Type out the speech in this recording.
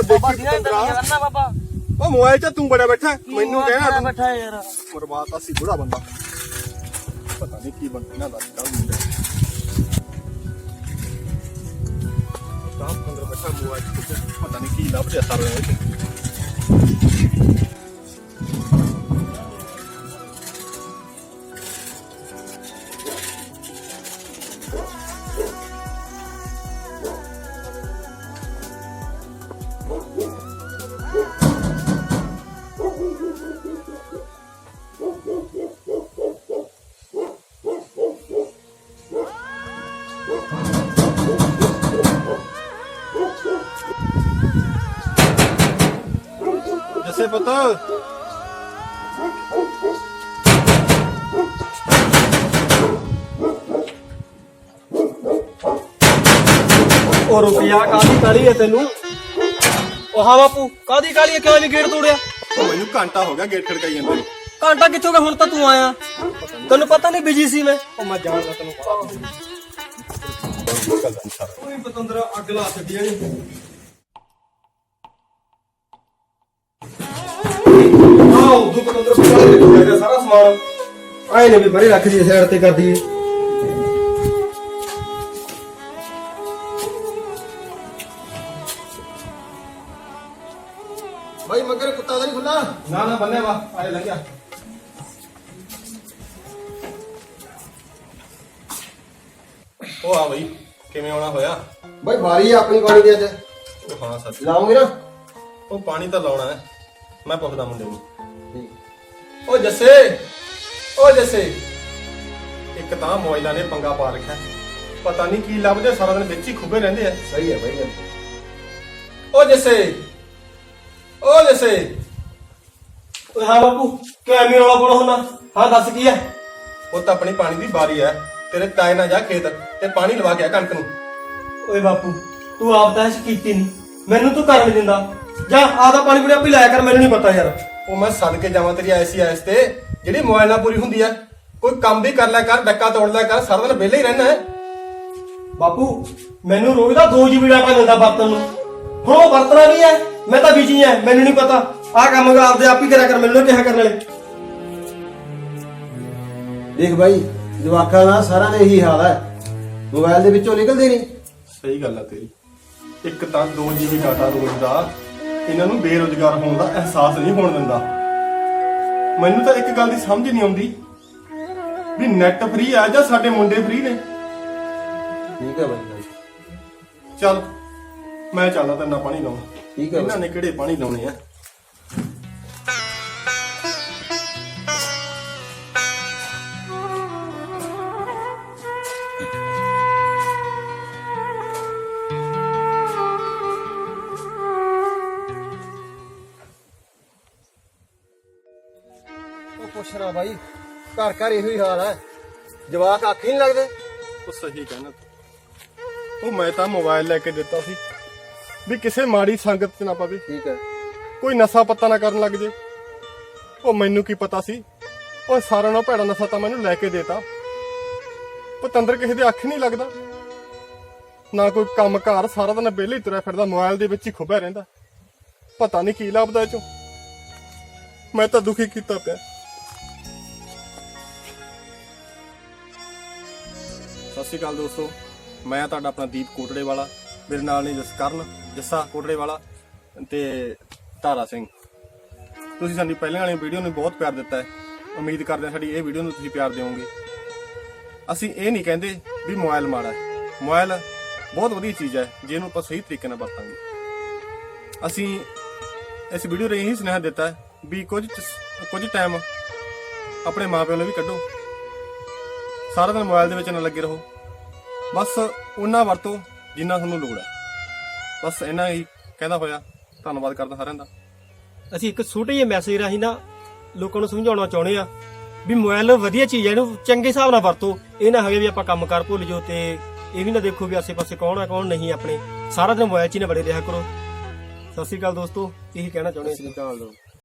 ਉਹ ਬਾਬਾ ਦੇਖੀ ਇੰਦਾ ਕੀ ਪਤੰਦਰਾ ਕਰਨਾ ਬਾਬਾ। ਉਹ ਮੋਬਾਈਲ 'ਚ ਤੂੰ ਬੜਾ ਬੈਠਾ ਮੈਨੂੰ ਕਹਿਣਾ ਤੂੰ। ਬੈਠਾ ਯਾਰ। ਬਰਬਾਦ ਸੀ ਬੁੜਾ ਬੰਦਾ। ਪਤਾ ਨਹੀਂ ਕੀ ਬੰਦਾ ਇਹਨਾਂ ਦਾ ਕੱਲ ਮੁੰਡਾ ਤਾਂ ਅੰਦਰ ਬੈਠਾ ਮੋਬਾਈਲ 'ਚ ਪਤਾ ਨਹੀਂ ਕੀ ਲੱਭ ਰਿਹਾ ਸਾਰਾ ਇਹ ਜੱਸੇ ਪੁੱਤ ਉਹ ਰੁਪਿਆ ਕਾਦੀ ਕਾਲੀ ਹੈ ਤੈਨੂੰ? ਉਹ ਹਾਂ ਬਾਪੂ ਕਾਦੀ ਕਾਲੀ ਹੈ? ਕਿਉਂ ਨਹੀਂ ਗੇਟ ਤੋੜਿਆ? ਉਹ ਮੈਨੂੰ ਘੰਟਾ ਹੋ ਗਿਆ ਗੇਟ ਖੜਕਾਈ ਜਾਂਦੇ ਨੂੰ। ਘੰਟਾ ਕਿੱਥੋਂ ਗਿਆ? ਹੁਣ ਤਾਂ ਤੂੰ ਆਇਆ। ਤੈਨੂੰ ਪਤਾ ਨਹੀਂ ਬਿਜ਼ੀ ਸੀ ਮੈਂ। ਉਹ ਮੈਂ ਜਾਣਦਾ ਤੈਨੂੰ ਪਤਾ। ਕੋਈ ਪਤੰਦਰਾ ਅੱਗ ਲਾ ਛੱਡੀ ਦੇ ਸਾਰਾ ਸਮਾਨ ਆਏ ਨੇ ਵੀ ਬਰੇ ਰੱਖ ਦੀ ਸਾਈਡ ਤੇ ਕਰ ਦਈਏ ਭਾਈ ਮਗਰ ਕੁੱਤਾ ਤਾਂ ਨਹੀਂ ਖੁੱਲਾ ਨਾ ਨਾ ਬੰਨੇ ਵਾ ਆਏ ਲੱਗਿਆ ਉਹ ਆ ਬਈ ਕਿਵੇਂ ਆਉਣਾ ਹੋਇਆ? ਬਈ ਵਾਰੀ ਆ ਆਪਣੀ ਵਾਰੀ ਦੇ ਅੱਜ। ਉਹ ਹਾਂ ਸੱਚ। ਲਾਉਂਗੇ ਨਾ। ਉਹ ਪਾਣੀ ਤਾਂ ਲਾਉਣਾ ਹੈ। ਮੈਂ ਪੁੱਛਦਾ ਮੁੰਡੇ ਨੂੰ। ਉਹ ਜੱਸੇ ਉਹ ਜੱਸੇ। ਇੱਕ ਤਾਂ ਮੋਇਲਾ ਨੇ ਪੰਗਾ ਪਾ ਰੱਖਿਆ। ਪਤਾ ਨਹੀਂ ਕੀ ਲੱਭਦੇ ਸਾਰਾ ਦਿਨ ਵਿੱਚ ਹੀ ਖੁੱਬੇ ਰਹਿੰਦੇ ਆ। ਸਹੀ ਹੈ ਬਈ। ਗੱਲ। ਉਹ ਜੱਸੇ ਉਹ ਜੱਸੇ। ਓਏ ਹਾਂ ਬਾਪੂ ਕਿਵੇਂ ਮੇਰੇ ਵਾਲਾ ਬੋਲ ਹੁੰਦਾ ਹਾਂ ਦੱਸ ਕੀ ਹੈ? ਉਹ ਤਾਂ ਆਪਣੀ ਪਾਣੀ ਦੀ ਬਾਰੀ ਹੈ। ਤੇਰੇ ਤਾਏ ਨਾਲ ਜਾ ਖੇਤ ਤੇ ਪਾਣੀ ਲਵਾ ਕੇ ਆ ਕਣਕ ਨੂੰ। ਓਏ ਬਾਪੂ ਤੂੰ ਆਪ ਤਾਂ ਐਸ਼ ਕੀਤੀ ਨਹੀਂ ਮੈਨੂੰ ਤੂੰ ਕਰਨ ਦਿੰਦਾ। ਜਾ ਆਦਾ ਪਾਣੀ ਪੂਰੀ ਆਪੇ ਲਾਇਆ ਕਰ ਮੈਨੂੰ ਨਹੀਂ ਪਤਾ ਯਾਰ। ਉਹ ਮੈਂ ਸਦਕੇ ਜਾਵਾਂ ਤੇਰੀ ਐਸੀ ਐਸ ਤੇ। ਜਿਹੜੀ ਮੋਬਾਈਲ ਨਾਲ ਪੂਰੀ ਹੁੰਦੀ ਆ ਕੋਈ ਕੰਮ ਵੀ ਕਰ ਲਿਆ ਕਰ ਡੱਕਾ ਤੋੜ ਲਿਆ ਕਰ ਸਾਰਾ ਦਿਨ ਵਿਹਲੇ ਹੀ ਰਹਿਣਾ ਹੈ। ਬਾਪੂ ਮੈਨੂੰ ਰੋਜ਼ ਦਾ 2 ਜੀਬੀ ਡਾਟਾ ਮਿਲਦਾ ਵਰਤਣ ਨੂੰ। ਹੁਣ ਉਹ ਵਰਤਣਾ ਵੀ ਹੈ ਮੈਂ ਤਾਂ ਬਿਜ਼ੀ ਐ ਮੈਨੂੰ ਨਹੀਂ ਪਤਾ। ਆਹ ਕੰਮ ਗਾ ਆਪਦੇ ਆਪ ਹੀ ਕਰਿਆ ਕਰ ਮੈਨੂੰ ਕਿਹਾ ਕਰਨ ਵਾਲੇ। ਦੇਖ ਬਾਈ ਜਵਾਕਾਂ ਦਾ ਸਾਰਿਆਂ ਦਾ ਇਹੀ ਹਾਲ ਹੈ। ਮੋਬਾਈਲ ਦੇ ਵਿੱਚੋਂ ਨਿਕਲਦੇ ਨਹੀਂ। ਸਹੀ ਗੱਲ ਆ ਤੇਰੀ। ਇੱਕ ਤਾਂ 2 ਜੀਬੀ ਡਾਟਾ ਰੋਜ਼ ਦਾ ਇਹਨਾਂ ਨੂੰ ਬੇਰੋਜ਼ਗਾਰ ਹੋਣ ਦਾ ਅਹਿਸਾਸ ਨਹੀਂ ਹੋਣ ਦਿੰਦਾ। ਮੈਨੂੰ ਤਾਂ ਇੱਕ ਗੱਲ ਦੀ ਸਮਝ ਨਹੀਂ ਆਉਂਦੀ ਵੀ ਨੈਟ ਫ੍ਰੀ ਆ ਜਾਂ ਸਾਡੇ ਮੁੰਡੇ ਫ੍ਰੀ ਨੇ। ਠੀਕ ਹੈ ਬਾਈ ਚੱਲ ਮੈਂ ਚੱਲਦਾ ਤੇਰੇ ਨਾਲ ਪਾਣੀ ਲਾਉਣ ਠੀਕ ਹੈ ਇਹਨਾਂ ਨੇ ਕਿਹੜੇ ਪਾਣੀ ਲਾਉਣੇ ਆ? ਉਹ ਪੁੱਛਣਾ ਬਾਈ ਘਰ ਘਰ ਇਹੋ ਹੀ ਹਾਲ ਹੈ। ਜਵਾਕ ਅੱਖ ਹੀ ਨਹੀਂ ਲੱਗਦੇ। ਉਹ ਸਹੀ ਕਹਿਣਾ ਤੂੰ। ਉਹ ਮੈਂ ਤਾਂ ਮੋਬਾਈਲ ਲੈ ਕੇ ਦਿੱਤਾ ਸੀ ਵੀ ਕਿਸੇ ਮਾੜੀ ਸੰਗਤ 'ਚ ਨਾ ਪਵੇ। ਠੀਕ ਹੈ। ਕੋਈ ਨਸ਼ਾ ਪੱਤਾ ਨਾ ਕਰਨ ਲੱਗ ਜੇ। ਉਹ ਮੈਨੂੰ ਕੀ ਪਤਾ ਸੀ? ਉਹ ਸਾਰਿਆਂ ਨਾਲੋਂ ਭੈੜਾ ਨਸ਼ਾ ਤਾਂ ਮੈਨੂੰ ਲੈ ਕੇ ਦੇਤਾ। ਪਤੰਦਰ ਕਿਸੇ ਦੇ ਅੱਖ ਨਹੀਂ ਲੱਗਦਾ। ਨਾ ਕੋਈ ਕੰਮ ਘਰ ਸਾਰਾ ਦਿਨ ਵਿਹਲੇ ਹੀ ਤੁਰਿਆ ਫਿਰਦਾ ਮੋਬਾਈਲ ਦੇ ਵਿੱਚ ਹੀ ਖੁੱਬਿਆ ਰਹਿੰਦਾ। ਪਤਾ ਨਹੀਂ ਕੀ ਲੱਭਦਾ ਇਹ ਚੋਂ। ਮੈਂ ਤਾਂ ਦੁਖੀ ਕੀਤਾ ਪਿਆ। ਸਤਿ ਸ਼੍ਰੀ ਅਕਾਲ ਦੋਸਤੋ, ਮੈਂ ਤੁਹਾਡਾ ਆਪਣਾ ਦੀਪ ਕੋਟੜੇ ਵਾਲਾ ਮੇਰੇ ਨਾਲ ਨੇ ਜਸਕਰਨ, ਜੱਸਾ ਕੋਟੜੇ ਵਾਲਾ ਤੇ ਤਾਰਾ ਸਿੰਘ। ਤੁਸੀਂ ਸਾਡੀ ਪਹਿਲਾਂ ਵਾਲੀ ਵੀਡੀਓ ਨੂੰ ਬਹੁਤ ਪਿਆਰ ਦਿੱਤਾ ਹੈ। ਉਮੀਦ ਕਰਦੇ ਹਾਂ ਸਾਡੀ ਇਹ ਵੀਡੀਓ ਨੂੰ ਤੁਸੀਂ ਪਿਆਰ ਦਿਓਗੇ। ਅਸੀਂ ਇਹ ਨਹੀਂ ਕਹਿੰਦੇ ਵੀ ਮੋਬਾਈਲ ਮਾੜਾ ਹੈ। ਮੋਬਾਈਲ ਬਹੁਤ ਵਧੀਆ ਚੀਜ਼ ਹੈ ਜੇ ਇਹਨੂੰ ਆਪਾਂ ਸਹੀ ਤਰੀਕੇ ਨਾਲ ਵਰਤਾਂਗੇ। ਅਸੀਂ ਇਸ ਵੀਡੀਓ ਰਾਹੀਂ ਇਹੀ ਸੁਨੇਹਾ ਦਿੱਤਾ ਹੈ ਵੀ ਕੁਝ ਕੁਝ ਟਾਈਮ ਆਪਣੇ ਮਾਪਿਆਂ ਨੂੰ ਵੀ ਕੱਢੋ। ਸਾਰਾ ਦਿਨ ਮੋਬਾਈਲ ਦੇ ਵਿੱਚ ਨਾ ਲੱਗੇ ਰਹੋ। ਬਸ ਉਹਨਾਂ ਵਰਤੋ ਜਿੰਨਾ ਤੁਹਾਨੂੰ ਲੋੜ ਹੈ। ਬਸ ਇਹਨਾਂ ਹੀ ਕਹਿੰਦਾ ਹੋਇਆ ਧੰਨਵਾਦ ਕਰਦਾ ਸਾਰਿਆਂ ਦਾ। ਅਸੀਂ ਇੱਕ ਛੋਟੇ ਜਿਹੇ ਮੈਸੇਜ ਰਾਹੀਂ ਨਾ ਲੋਕਾਂ ਨੂੰ ਸਮਝਾਉਣਾ ਚਾਹੁੰਦੇ ਆ ਵੀ ਮੋਬਾਈਲ ਵਧੀਆ ਚੀਜ਼ ਹੈ ਇਹਨੂੰ ਚੰਗੇ ਹਿਸਾਬ ਨਾਲ ਵਰਤੋ। ਇਹ ਨਾ ਹੋਵੇ ਵੀ ਆਪਾਂ ਕੰਮ ਕਰ ਭੁੱਲ ਜਾਓ ਤੇ ਇਹ ਵੀ ਨਾ ਦੇਖੋ ਵੀ ਆਸੇ-ਪਾਸੇ ਕੌਣ ਆ ਕੌਣ ਨਹੀਂ ਆਪਣੇ। ਸਾਰਾ ਦਿਨ ਮੋਬਾਈਲ 'ਚ ਹੀ ਨਾ ਬੜੇ ਰਿਹਾ ਕਰੋ। ਸਤਿ ਸ਼੍ਰੀ ਅਕਾਲ ਦੋਸਤੋ ਇਹੀ ਕਹਿਣਾ ਚਾਹੁੰਦੇ ਸੀ ਨਿਕਾਲ ਦੋ